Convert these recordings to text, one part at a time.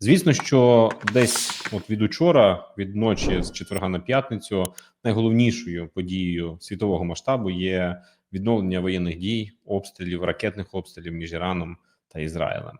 Звісно, що десь от від учора, від ночі з четверга на п'ятницю, найголовнішою подією світового масштабу є відновлення воєнних дій, обстрілів, ракетних обстрілів між Іраном та Ізраїлем.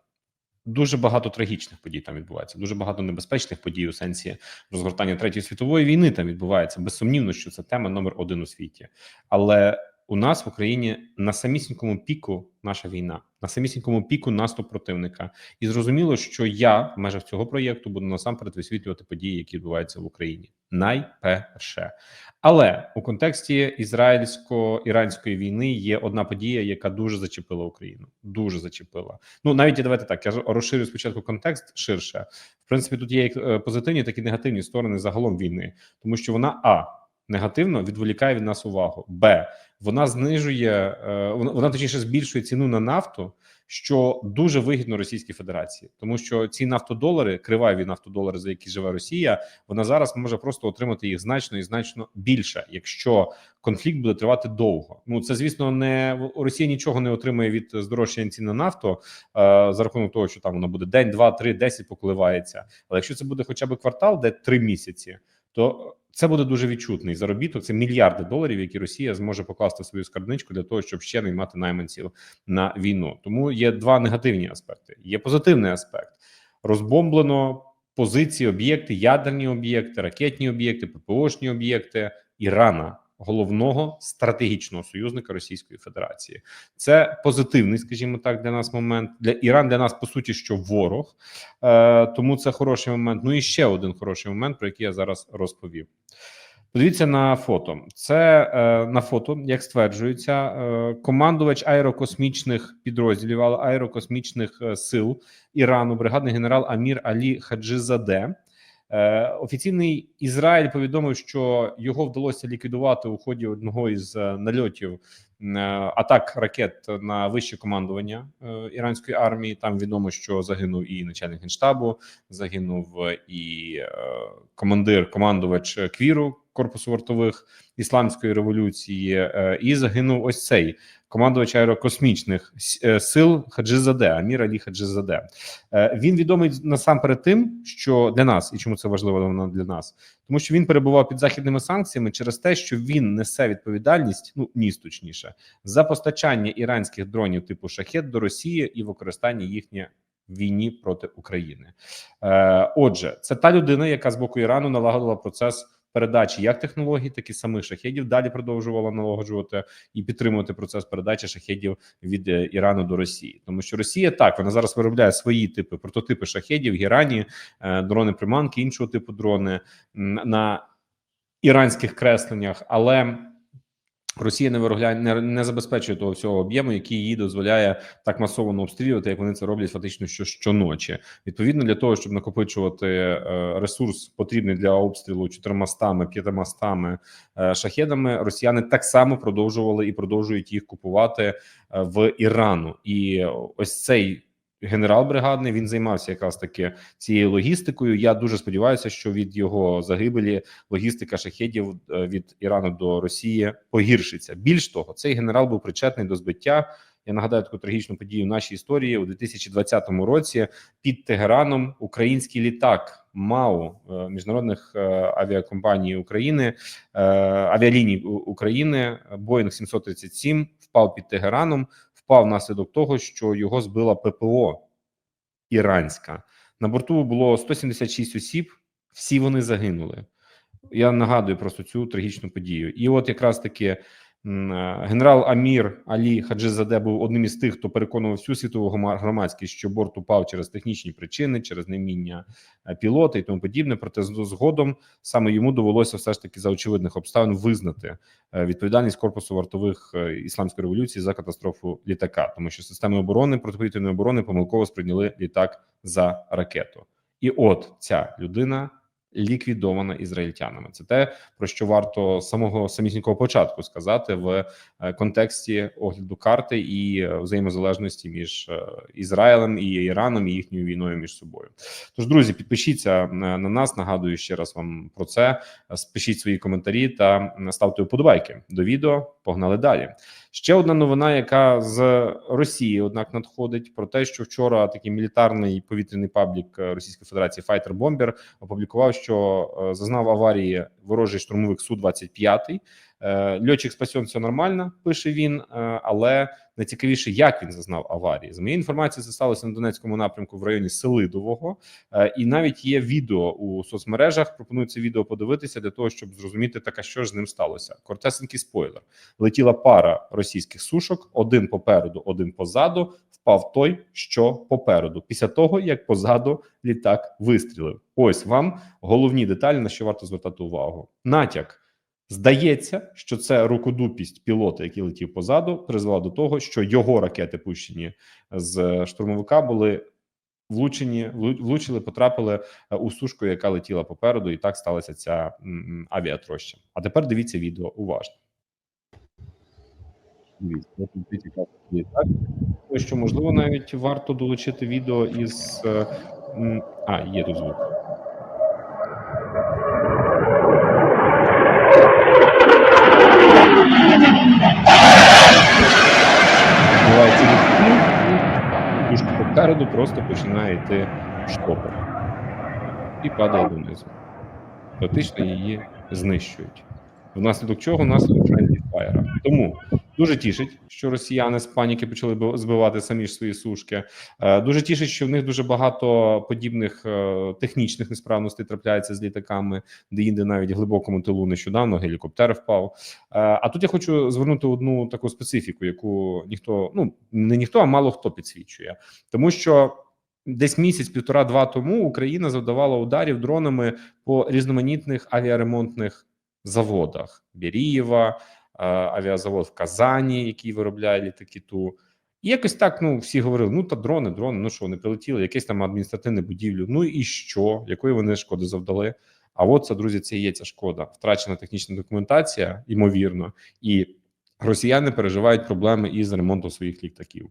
Дуже багато трагічних подій там відбувається. Дуже багато небезпечних подій у сенсі розгортання третьої світової війни там відбувається. Безсумнівно, що це тема номер один у світі. Але у нас в Україні на самісінькому піку наша війна, на самісінькому піку наступ противника, і зрозуміло, що я в межах цього проєкту буду насамперед висвітлювати події, які відбуваються в Україні. Найперше, але у контексті ізраїльсько-іранської війни є одна подія, яка дуже зачепила Україну. Дуже зачепила. Ну навіть давайте так. Я розширю спочатку контекст ширше. В принципі, тут є як е, позитивні, так і негативні сторони загалом війни, тому що вона а негативно відволікає від нас увагу. Б вона знижує е, вона, вона точніше збільшує ціну на нафту, що дуже вигідно Російській Федерації, тому що ці нафтодолари, криваві нафтодолари, за які живе Росія, вона зараз може просто отримати їх значно і значно більше, якщо конфлікт буде тривати довго. Ну це звісно не Росія нічого не отримує від здорожчання цін на нафту е, за рахунок того, що там воно буде день, два, три, десять поколивається. Але якщо це буде хоча б квартал, де три місяці, то це буде дуже відчутний заробіток. Це мільярди доларів, які Росія зможе покласти в свою скарбничку для того, щоб ще наймати найманців на війну. Тому є два негативні аспекти. Є позитивний аспект: розбомблено позиції, об'єкти, ядерні об'єкти, ракетні об'єкти, ППОшні об'єкти Ірана. Головного стратегічного союзника Російської Федерації це позитивний, скажімо так, для нас момент для Іран для нас по суті, що ворог, е, тому це хороший момент. Ну і ще один хороший момент, про який я зараз розповів. Подивіться на фото. Це е, на фото, як стверджується, е, командувач аерокосмічних підрозділів аерокосмічних е, сил Ірану, бригадний генерал Амір Алі Хаджизаде. Е, офіційний Ізраїль повідомив, що його вдалося ліквідувати у ході одного із е, нальотів е, атак ракет на вище командування іранської армії. Там відомо, що загинув і начальник генштабу, загинув і командир, командувач Квіру корпусу вартових ісламської революції, е, і загинув ось цей командувач аерокосмічних е, сил Хаджизаде, Амір Алі Хаджизаде. Е, Він відомий насамперед тим, що для нас і чому це важливо для нас, тому що він перебував під західними санкціями через те, що він несе відповідальність, ну ніс точніше, за постачання іранських дронів типу шахет до Росії і використання їхнє в війні проти України. Е, Отже, це та людина, яка з боку Ірану налагодила процес. Передачі як технологій, так і самих шахедів. Далі продовжувала налагоджувати і підтримувати процес передачі шахедів від е, Ірану до Росії, тому що Росія так вона зараз виробляє свої типи прототипи шахедів, гірані, е, дрони приманки, іншого типу дрони на іранських кресленнях, але Росія не виробляє не, не забезпечує того всього об'єму, який їй дозволяє так масово обстрілювати, як вони це роблять фактично що щоночі. Відповідно, для того, щоб накопичувати е, ресурс, потрібний для обстрілу 400 500 е, шахедами, росіяни так само продовжували і продовжують їх купувати е, в Ірану. І ось цей генерал бригадний він займався якраз таки цією логістикою. Я дуже сподіваюся, що від його загибелі логістика шахедів е, від Ірану до Росії погіршиться. Більш того, цей генерал був причетний до збиття. Я нагадаю таку трагічну подію в нашій історії у 2020 році. Під Тегераном український літак МАУ е, міжнародних е, авіакомпаній України авіаліній України Боїнг 737 впав під Тегераном. Впав внаслідок того, що його збила ППО іранська. На борту було 176 осіб, всі вони загинули. Я нагадую просто цю трагічну подію. І от якраз таки генерал Амір Алі Хаджизаде був одним із тих, хто переконував всю світову громадськість, що борт упав через технічні причини, через невміння е, пілота і тому подібне. Проте згодом саме йому довелося все ж таки за очевидних обставин визнати е, відповідальність корпусу вартових е, ісламської революції за катастрофу літака, тому що системи оборони протиповітряної оборони помилково сприйняли літак за ракету. І от ця людина ліквідована ізраїльтянами. Це те, про що варто самого самісінького початку сказати в е, контексті огляду карти і е, взаємозалежності між е, Ізраїлем і Іраном і їхньою війною між собою. Тож, друзі, підпишіться на нас. Нагадую ще раз вам про це. Спишіть свої коментарі та ставте вподобайки до відео. Погнали далі. Ще одна новина, яка з Росії, однак, надходить про те, що вчора такий мілітарний повітряний паблік Російської Федерації Fighter Bomber опублікував, що е, зазнав аварії ворожий штурмовик су 25 Е, Льотчик спасен, все нормально, пише він. е, Але найцікавіше, як він зазнав аварії. З моєї інформації, це сталося на Донецькому напрямку в районі Селидового, Е, і навіть є відео у соцмережах. Пропоную це відео подивитися для того, щоб зрозуміти, така що ж з ним сталося. Кортесенький спойлер: летіла пара російських сушок, один попереду, один позаду. Впав той, що попереду, після того як позаду літак вистрілив. Ось вам головні деталі, на що варто звертати увагу. Натяк. Здається, що це рукодупість пілота, який летів позаду, призвела до того, що його ракети, пущені з штурмовика, були влучені, влучили, потрапили е, у сушку, яка летіла попереду, і так сталася ця авіатроща. А тепер дивіться відео уважно. Дивіться, так. Що можливо навіть варто долучити відео із е, а є тут звук. Відбувається відхил, і попереду просто починає йти штопор і падає донизу. Фактично її знищують. Внаслідок чого внаслідок friendly fire. Тому дуже тішить, що росіяни з паніки почали збивати самі ж свої сушки. Е, Дуже тішить, що в них дуже багато подібних е, технічних несправностей трапляється з літаками, де інде навіть в глибокому тилу нещодавно гелікоптер впав. Е, А тут я хочу звернути одну таку специфіку, яку ніхто ну не ніхто, а мало хто підсвічує, тому що. Десь місяць, півтора-два тому Україна завдавала ударів дронами по різноманітних авіаремонтних заводах Бірієва, е, авіазавод в Казані, який виробляє літаки ту. І якось так ну всі говорили: ну та дрони, дрони, ну що вони прилетіли, якесь там адміністративне будівлю. Ну і що, якої вони шкоди завдали? А от це, друзі, це є ця шкода. Втрачена технічна документація, ймовірно, і росіяни переживають проблеми із ремонтом своїх літаків.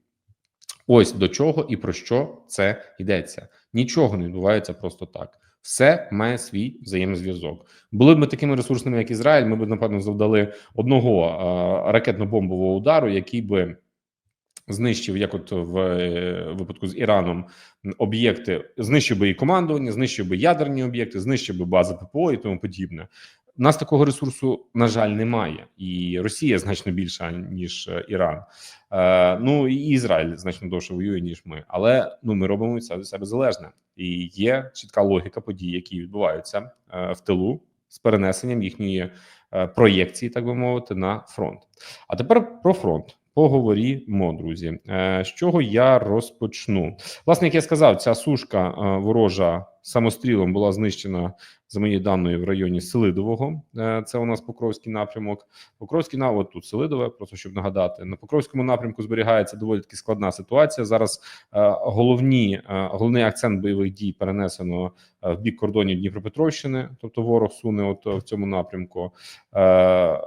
Ось до чого і про що це йдеться. Нічого не відбувається просто так. Все має свій взаємозв'язок. Були б ми такими ресурсними, як Ізраїль, ми б напевно завдали одного ракетно-бомбового удару, який би знищив, як от в е, випадку з Іраном, об'єкти, знищив би і командування, знищив би ядерні об'єкти, знищив би бази ППО і тому подібне. У нас такого ресурсу, на жаль, немає, і Росія значно більша ніж е, Іран. Е, ну і Ізраїль значно довше воює ніж ми, але ну ми робимо це від себе залежне, і є чітка логіка подій, які відбуваються е, в тилу з перенесенням їхньої е, проєкції, так би мовити, на фронт. А тепер про фронт. Поговоримо, друзі. Е, З чого я розпочну? Власне, як я сказав, ця сушка е, ворожа самострілом була знищена за моєю даною в районі Селидового. Е, Це у нас Покровський напрямок. Покровський на от тут Селидове, просто щоб нагадати. На Покровському напрямку зберігається доволі таки складна ситуація. Зараз е, головні е, головний акцент бойових дій перенесено в бік кордонів Дніпропетровщини, тобто ворог суне от в цьому напрямку.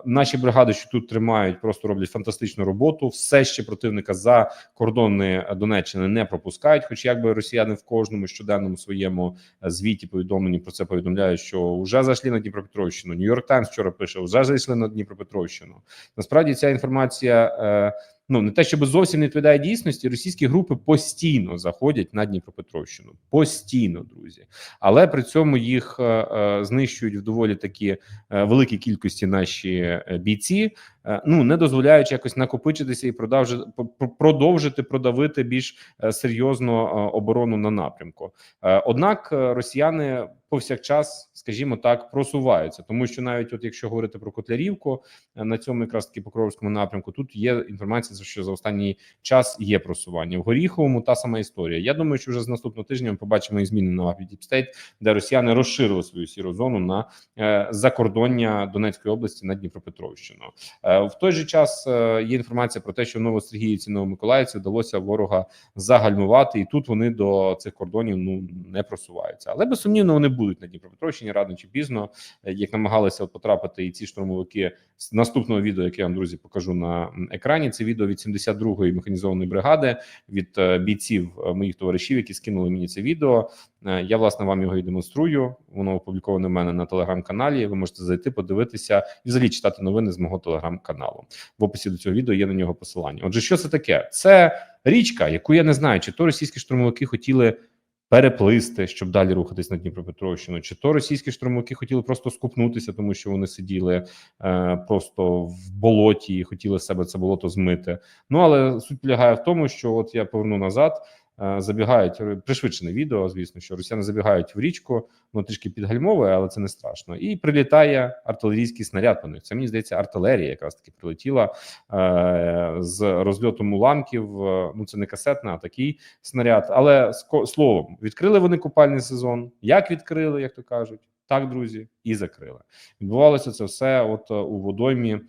Наші бригади, що тут тримають, просто роблять фантастичну роботу. Все ще противника за кордони Донеччини не пропускають. Хоч якби росіяни в кожному щоденному своєму звіті повідомлені про це повідомляють, що вже зайшли на Дніпропетровщину. Нью-Йорк Таймс вчора пише, вже зайшли на Дніпропетровщину. Насправді ця інформація. Ну, не те, щоб зовсім не відповідає дійсності, російські групи постійно заходять на Дніпропетровщину. Постійно, друзі. Але при цьому їх е, е, знищують в доволі такі е, великій кількості наші е, бійці, е, ну не дозволяючи якось накопичитися і продовжити, продовжити продавити більш е, серйозно оборону на напрямку. Е, Однак росіяни повсякчас, скажімо так, просуваються, тому що навіть от якщо говорити про Котлярівку е, на цьому якраз таки покровському напрямку, тут є інформація, що за останній час є просування в Горіховому. Та сама історія. Я думаю, що вже з наступного тижня ми побачимо і зміни на мапі Діпстейт, де росіяни розширили свою сіру зону на е, закордоння Донецької області на Дніпропетровщину. Е, в той же час є інформація про те, що в Новосергіївці, Новомиколаївці вдалося ворога загальмувати, і тут вони до цих кордонів ну не просуваються. Але безсумнівно вони будуть на Дніпропетровщині рано чи пізно, е, як намагалися от потрапити і ці штурмовики з наступного відео, яке я вам друзі покажу на екрані. Це відео від 72-ї механізованої бригади від е, бійців е, моїх товаришів, які скинули мені це відео. Я власне вам його і демонструю. Воно опубліковане в мене на телеграм-каналі. Ви можете зайти, подивитися і взагалі читати новини з мого телеграм-каналу. В описі до цього відео є на нього посилання. Отже, що це таке? Це річка, яку я не знаю, чи то російські штурмовики хотіли переплисти, щоб далі рухатись на Дніпропетровщину, чи то російські штурмовики хотіли просто скупнутися, тому що вони сиділи е, просто в болоті і хотіли себе це болото змити. Ну але суть полягає в тому, що от я поверну назад. Е, Забігають пришвидшене відео, звісно, що росіяни забігають в річку, воно трішки підгальмовує, але це не страшно. І прилітає артилерійський снаряд по них. Це мені здається, артилерія якраз таки прилетіла е, з розльотом уламків. Е, Ну це не касетна, а такий снаряд. Але словом, відкрили вони купальний сезон. Як відкрили, як то кажуть, так, друзі, і закрили. Відбувалося це все. От е, у водоймі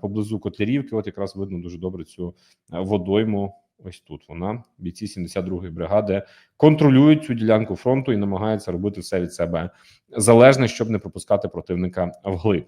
поблизу Котлярівки. От якраз видно дуже добре цю водойму. Ось тут вона бійці 72-ї бригади контролюють цю ділянку фронту і намагаються робити все від себе залежне, щоб не пропускати противника вглиб.